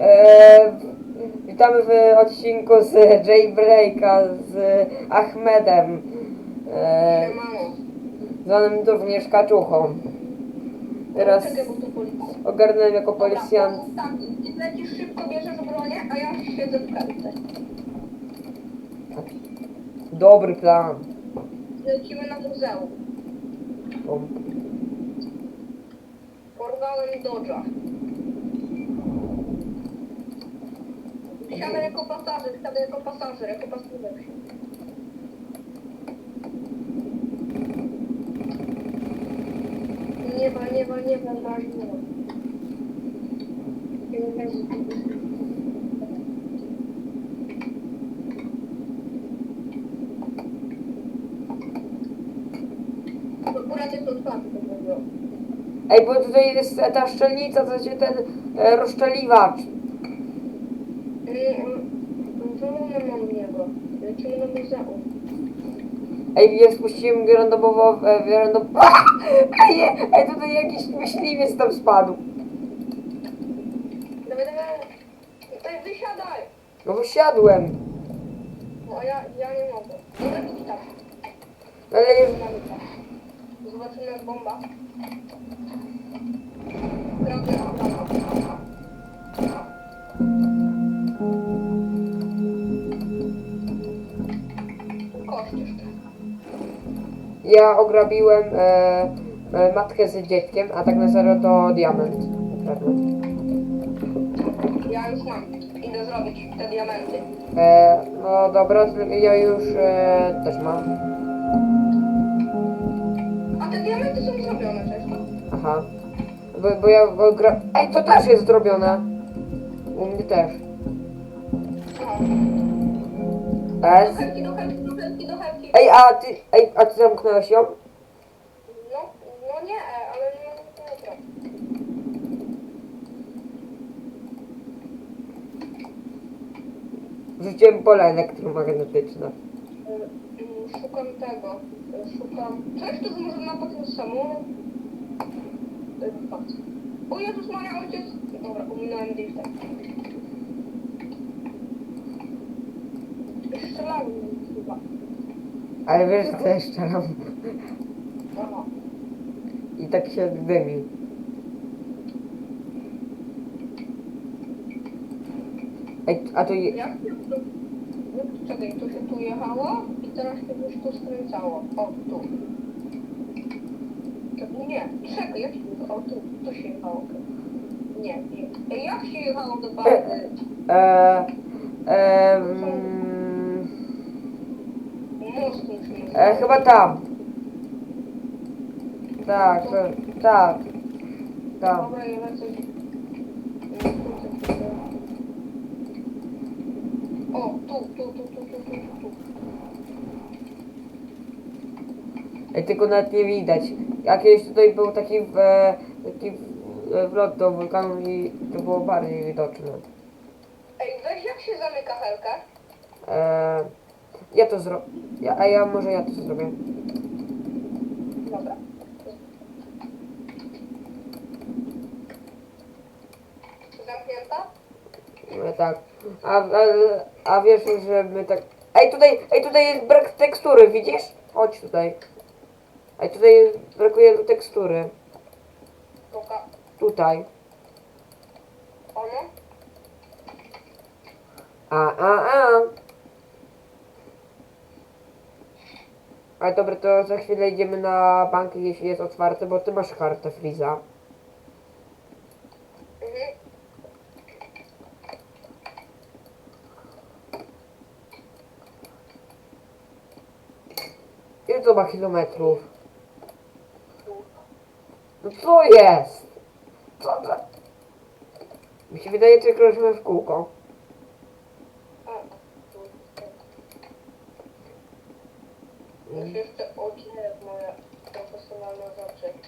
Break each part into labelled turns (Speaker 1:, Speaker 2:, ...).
Speaker 1: E, witamy w odcinku z Jaybreaka z Ahmedem. E, zwanym również Kaczuchą. Teraz ogarnąłem jako policjant.
Speaker 2: Ty lecisz szybko, bierzesz bronię, a ja siedzę w.
Speaker 1: Dobry plan.
Speaker 2: Lecimy na muzeum. Porwałem Dodge'a. Siadę jako pasażer, siadę jako pasażer, jako pasażer. Nieba, nieba, nieba, masz nieba. Akurat jest otwarty to było.
Speaker 1: Ej, bo tutaj jest ta szczelnica, co się ten e, rozszczeliwacz.
Speaker 2: Wolony mam niego. Lecimy na muzeum.
Speaker 1: Ej, ja spuściłem randomowo, e, randomowo. Ej, ej, tutaj jakiś myśliwiec tam spadł.
Speaker 2: Dawaj, dawaj. Ej, wysiadaj!
Speaker 1: No wysiadłem.
Speaker 2: No a ja, ja nie mogę. Mogę iść tam.
Speaker 1: Ale już
Speaker 2: Zobaczymy jak bomba.
Speaker 1: Ja ograbiłem e, e, matkę z dzieckiem, a tak na serio to diament. ukradłem.
Speaker 2: Ja już mam. Idę zrobić te diamenty.
Speaker 1: E, no dobra, ja już e, też mam.
Speaker 2: A te diamenty są zrobione wcześniej.
Speaker 1: Aha. Bo, bo ja bo gra... Ej, to też jest zrobione. U mnie też.
Speaker 2: Aha.
Speaker 1: S.
Speaker 2: Do do
Speaker 1: Ej, a ty, ej, a ty zamknąłeś ją?
Speaker 2: No, no nie, ale nie, nie, nie.
Speaker 1: Wrzuciłem pole elektromagnetyczne.
Speaker 2: Mm, Szukam tego. y, Szukam. Coś tu może na ten samolot? Y, Patrz. O Jezus Maria, ojciec! Dobra, ominąłem lifta. Strzelałem chyba.
Speaker 1: Ale wiesz, jest szczeram.
Speaker 2: Aha.
Speaker 1: I tak się dymi. Ej, a to... je-
Speaker 2: Jak no, Czekaj, tu się tu jechało i teraz się już tu skręcało. O, tu. Czekaj, Nie, czekaj, jak się jechało? O, tu, tu się jechało. Nie, nie. Ej, Jak się jechało do bazy?
Speaker 1: E, e, mm,
Speaker 2: Most musimy
Speaker 1: e, chyba tam. Tak, to, tak. Tam.
Speaker 2: Dobra, ja. O, tu, tu, tu, tu, tu, tu, tu.
Speaker 1: Ej, tylko nawet nie widać. Jak kiedyś tutaj był taki, w, e, taki e, wlot do wulkanu i to było bardziej widoczne.
Speaker 2: Ej, weź jak się zamyka helkę?
Speaker 1: E, ja to zrobię. Ja, a ja może ja to zrobię.
Speaker 2: Dobra. Zamknięta?
Speaker 1: No tak. A, a, a wiesz, że my tak... Ej, tutaj, ej, tutaj jest brak tekstury, widzisz? Chodź tutaj. Ej, tutaj brakuje tekstury.
Speaker 2: Tuka.
Speaker 1: Tutaj.
Speaker 2: Ono?
Speaker 1: A, a, a. Ale dobra, to za chwilę idziemy na bank, jeśli jest otwarty, bo ty masz kartę Friza.
Speaker 2: Mhm.
Speaker 1: Ile to ma kilometrów? No co jest? Co za... Mi się wydaje, że krążymy w kółko.
Speaker 2: A, tu. Już jeszcze oczy moje profesjonalne rzeczy.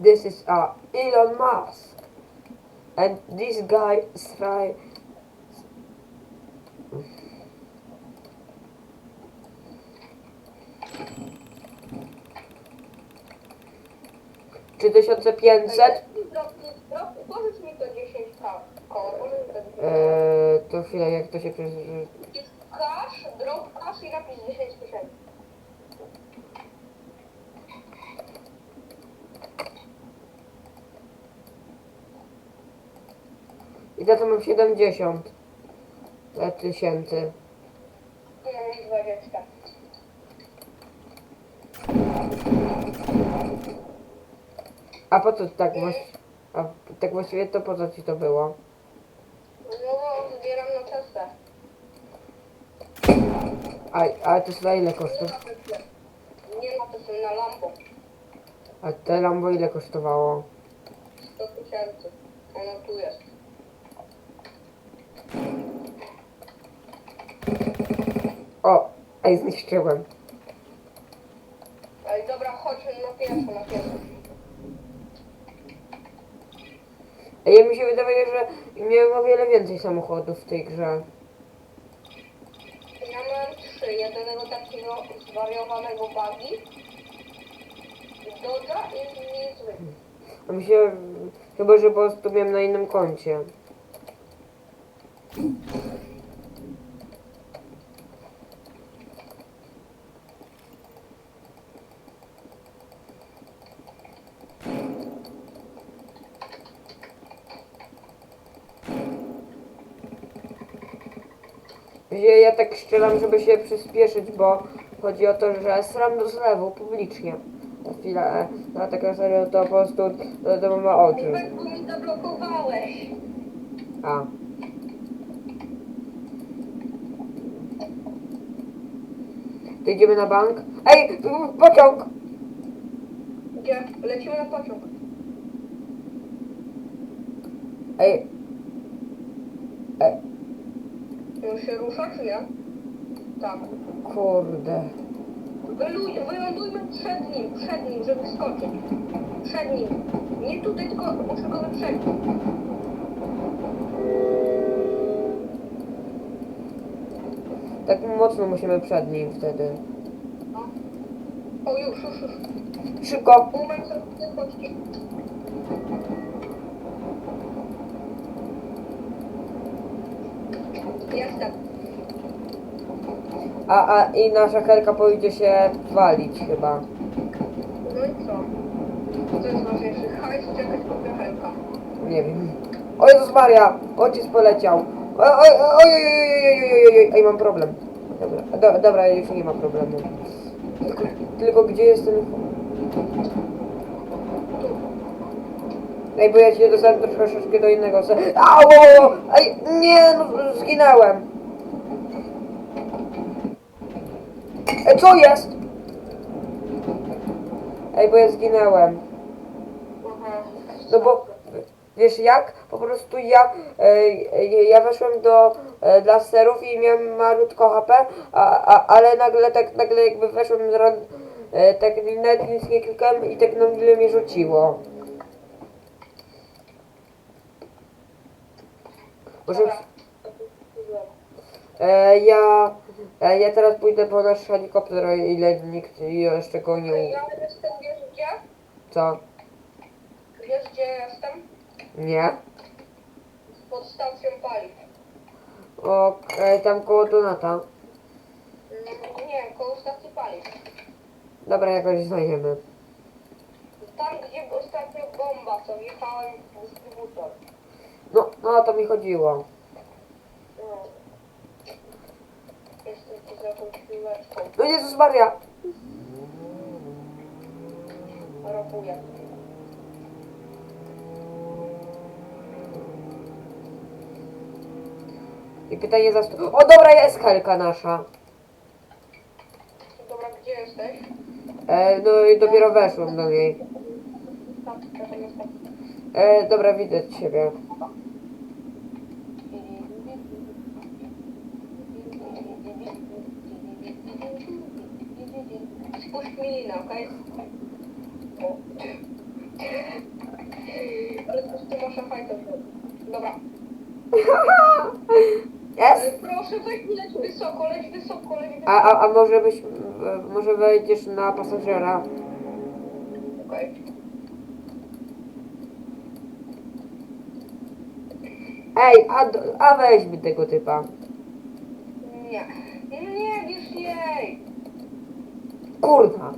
Speaker 1: This is uh, Elon Musk. And this guy is trying... Czy 1500?
Speaker 2: drop, drop, pożycz mi to 10 k. Koło, pożycz mi to 10 k.
Speaker 1: Eee, to chwila, jak to się przez...
Speaker 2: Cash, drop cash i napisz 10
Speaker 1: I za to mam 70 e, tysięcy.
Speaker 2: 20.
Speaker 1: A po co tak właściwie... A tak właściwie to po co ci to było?
Speaker 2: No bo zbieram na testę.
Speaker 1: A, ale to za ile
Speaker 2: Nie
Speaker 1: kosztuje?
Speaker 2: na testę. Nie na na lampo.
Speaker 1: A te Lambo ile kosztowało?
Speaker 2: 100 tysięcy. Ono tu jest.
Speaker 1: O! Ej, zniszczyłem.
Speaker 2: Ej, dobra, chodź na pierwszą, na pierwszą.
Speaker 1: Ej, ja mi się wydaje, że miałem o wiele więcej samochodów w tej grze.
Speaker 2: Ja mam trzy. Jednego takiego zwariowanego buggy. Dodza i niezły.
Speaker 1: A mi się... Chyba, że po prostu miałem na innym koncie. Że Ja tak strzelam, żeby się przyspieszyć, bo chodzi o to, że sram do zlewu publicznie. Na chwilę, na taką serio to po prostu to, to ma oczy.
Speaker 2: Kubek, bo mi zablokowałeś.
Speaker 1: A. To idziemy na bank? Ej, pociąg!
Speaker 2: Gdzie? Lecimy na pociąg.
Speaker 1: Ej. Ej,
Speaker 2: On się rusza, czy nie? Tak.
Speaker 1: kurde.
Speaker 2: Wyluj, wylądujmy przed nim, przed nim, żeby skoczyć. Przed nim. Nie tutaj, tylko muszę go wyprzedzić.
Speaker 1: Tak mocno musimy przed nim wtedy.
Speaker 2: No. O, już, już, już.
Speaker 1: Szybko!
Speaker 2: Sobie chodźcie. Jestem.
Speaker 1: A, a i nasza helka pójdzie się walić chyba.
Speaker 2: No i co? Co jest ważniejsze? Hajs czy jakaś kopiohelka?
Speaker 1: Nie wiem. O Jezus Maria! Ojciec poleciał. Oj, oj, oj, oj, oj, oj, oj, oj, oj, oj, mam problem. Dobra, do, dobra, już nie ma problemu. Tylko, tylko gdzie jest ten... Ej, bo ja cię dostałem troszeczkę do innego se... Au! Ej, nie, no zginąłem. Ej, co jest? Ej, bo ja zginąłem. No bo wiesz jak? Po prostu ja, e, ja weszłem do e, laserów i miałem malutko HP, a, a, ale nagle tak nagle jakby weszłem z ran, e, tak nawet nic nie klikałem i tak nagle mnie rzuciło.
Speaker 2: Dobra.
Speaker 1: e, ja e, ja teraz pójdę po nasz helikopter, o ile nikt jeszcze go nie... U-
Speaker 2: Ja jestem, wiesz gdzie?
Speaker 1: Co?
Speaker 2: Wiesz gdzie jestem?
Speaker 1: Nie?
Speaker 2: Pod stacją paliw.
Speaker 1: Okej, tam koło Donata.
Speaker 2: Mm, Nie, koło stacji paliw.
Speaker 1: Dobra, jakoś znajdziemy.
Speaker 2: Tam, gdzie ostatnio bomba, co wjechałem w dystrybutor.
Speaker 1: No, no o to mi chodziło.
Speaker 2: No. Jestem tu za tą chwileczką.
Speaker 1: No Jezus Maria!
Speaker 2: Robuję.
Speaker 1: I pytanie za stu... O dobra, jest helka nasza.
Speaker 2: Dobra, gdzie jesteś?
Speaker 1: E, no i dopiero weszłem do niej.
Speaker 2: Tam, tam jestem.
Speaker 1: E, dobra, widać ciebie.
Speaker 2: Spuść mi linę, okej? O. Ale to ty masz fajkę. Dobra.
Speaker 1: Jest!
Speaker 2: Ale proszę weź leć wysoko, leć wysoko, leć wysoko.
Speaker 1: A, a, a może byś... e, Może wejdziesz na pasażera?
Speaker 2: Okej.
Speaker 1: Ej, a, d- a weźmy tego typa.
Speaker 2: Nie. Nie wiesz jej.
Speaker 1: Kurwa.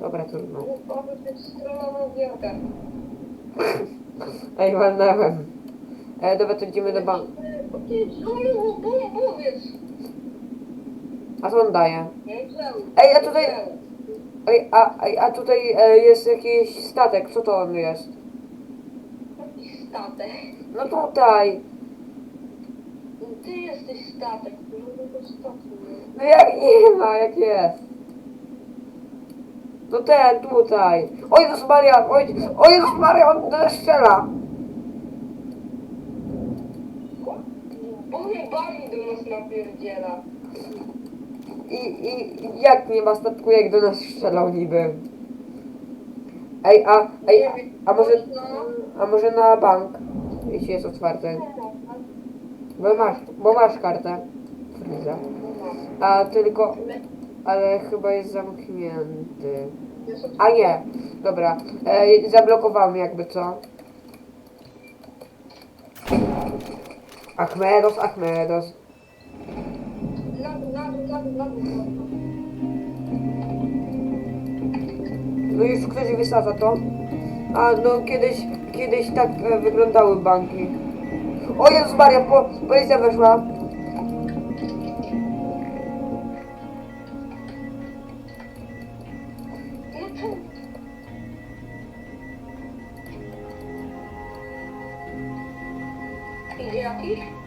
Speaker 1: Dobra, trudno.
Speaker 2: Oby być strolował gierkę.
Speaker 1: Ej, walnąłem. E, dobra, to idziemy do banku.
Speaker 2: Ty.
Speaker 1: A co on daje? Ej, a tutaj-. Ej, a, ej, a tutaj e, jest jakiś statek. Co to on jest?
Speaker 2: Statek.
Speaker 1: No tutaj.
Speaker 2: Ty jesteś statek. Żadnego statku nie.
Speaker 1: No jak nie ma, jak jest. No ten, tutaj. O Jezus Maria, o, o Jezus Maria, on do nas strzela.
Speaker 2: Bombami do nas napierdziela.
Speaker 1: I, i jak nie ma statku, jak do nas strzelał niby? Ej, a, ej, a, a może, a może na bank, jeśli jest otwarty? Bo masz, bo masz kartę. Friza. A tylko, ale chyba jest zamknięty. A nie, dobra, e, zablokowałem jakby co. Achmedos, Achmedos.
Speaker 2: Na dół, na dół, na dół, na dół.
Speaker 1: No już ktoś wysadza to. A no kiedyś, kiedyś tak e, wyglądały banki. O Jezus Maria, po, policja weszła.
Speaker 2: Idzie jakiś?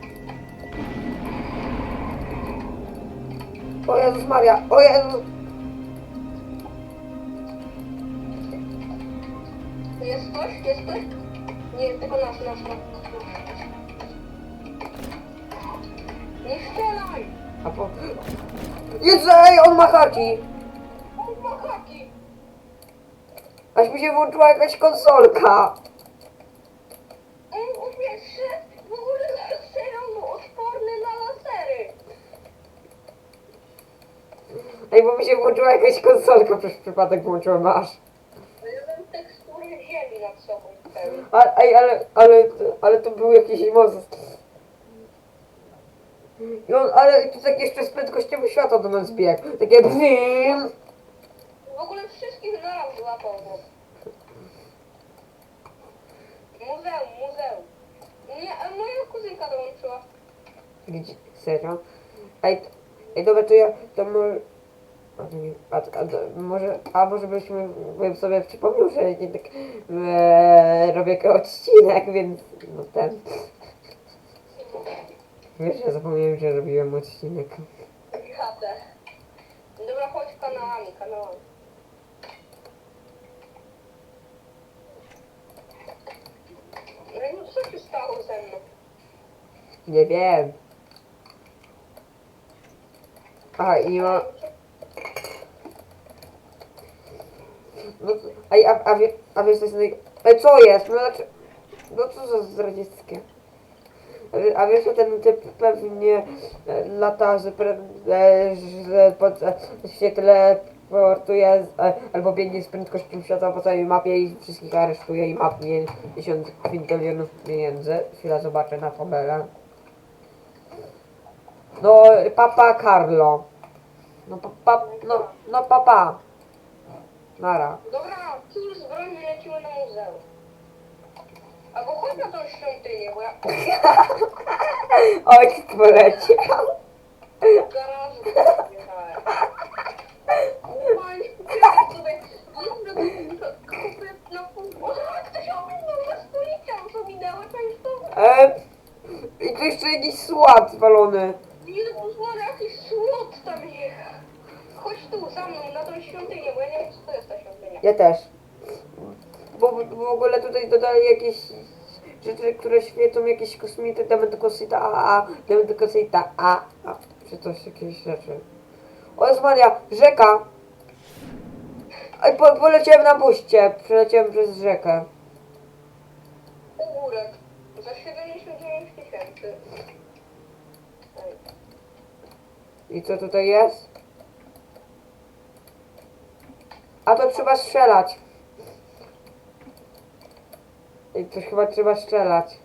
Speaker 1: O Jezus Maria, o Jezus.
Speaker 2: Jest ktoś? Jest ktoś? Nie, tylko nasz, nasz, nasz. Nie strzelaj!
Speaker 1: A po... Jezu, ej, on ma haki.
Speaker 2: On ma haki!
Speaker 1: Aż mi się włączyła jakaś konsolka.
Speaker 2: On w ogóle serio no, odporny na lasery!
Speaker 1: Ej, bo mi się włączyła jakaś konsolka, przez przypadek włączyłem aż.
Speaker 2: Ja mam tekstury ziemi nad sobą.
Speaker 1: A, ej, ale, ale, ale to był jakiś most. I on, ale to tak jeszcze z prędkością światła do nas biegł. Takie bim.
Speaker 2: W ogóle wszystkich naraz złapał go. Muzeum, muzeum. Nie, a moja kuzynka dołączyła.
Speaker 1: Gdzie? Serio? Ej, t- ej dobra, to ja, to może... A, to nie, a, a, to może, a może byśmy, bym sobie przypomniał, że nie tak e, robię odcinek, więc no ten... Wiesz, ja zapomniałem, że robiłem odcinek.
Speaker 2: Chatę. Dobra, chodź kanałami, kanałami. No i co się stało ze mną?
Speaker 1: Nie wiem. A, i ma... No, ej, a, a, wie, a wiesz, co jest co jest? No, znaczy... No co za zdradzieckie. A wie- A wiesz, że ten typ pewnie e, lata, że, pre, e, że pod, e, się teleportuje albo biegnie z prędkością światła po całej mapie i wszystkich aresztuje i ma pie- 50 kwintilionów pieniędzy. Chwila, zobaczę na tabelę. No, papa Carlo. No, pa, pa, no, no papa. Nara.
Speaker 2: Dobra, cóż, z broni lecimy na muzeum. Albo chodź na tą świątynię, bo ja
Speaker 1: Ojciec poleciał.
Speaker 2: w garażu jechałem. Normalnie kupiłem sobie jedno kupy na pół. O, ktoś ominął nas policja, co minęły państwo.
Speaker 1: E, I tu jeszcze jakiś słab zwalony.
Speaker 2: Jezus Maria, jakiś słod tam jechał. Chodź tu, za mną, na tą świątynię, bo ja nie wiem, co to jest ta świątynia.
Speaker 1: Ja też. Bo w ogóle tutaj dodali jakieś rzeczy, które świecą, jakieś kosmity, dementokosita A, A, dementokosita A, A, czy coś, jakieś rzeczy. O Maria, rzeka. Ej, po, poleciałem na buście, przeleciałem przez rzekę.
Speaker 2: Ogórek. Za 79 tysięcy.
Speaker 1: I co tutaj jest? A to trzeba strzelać. I to chyba trzeba strzelać.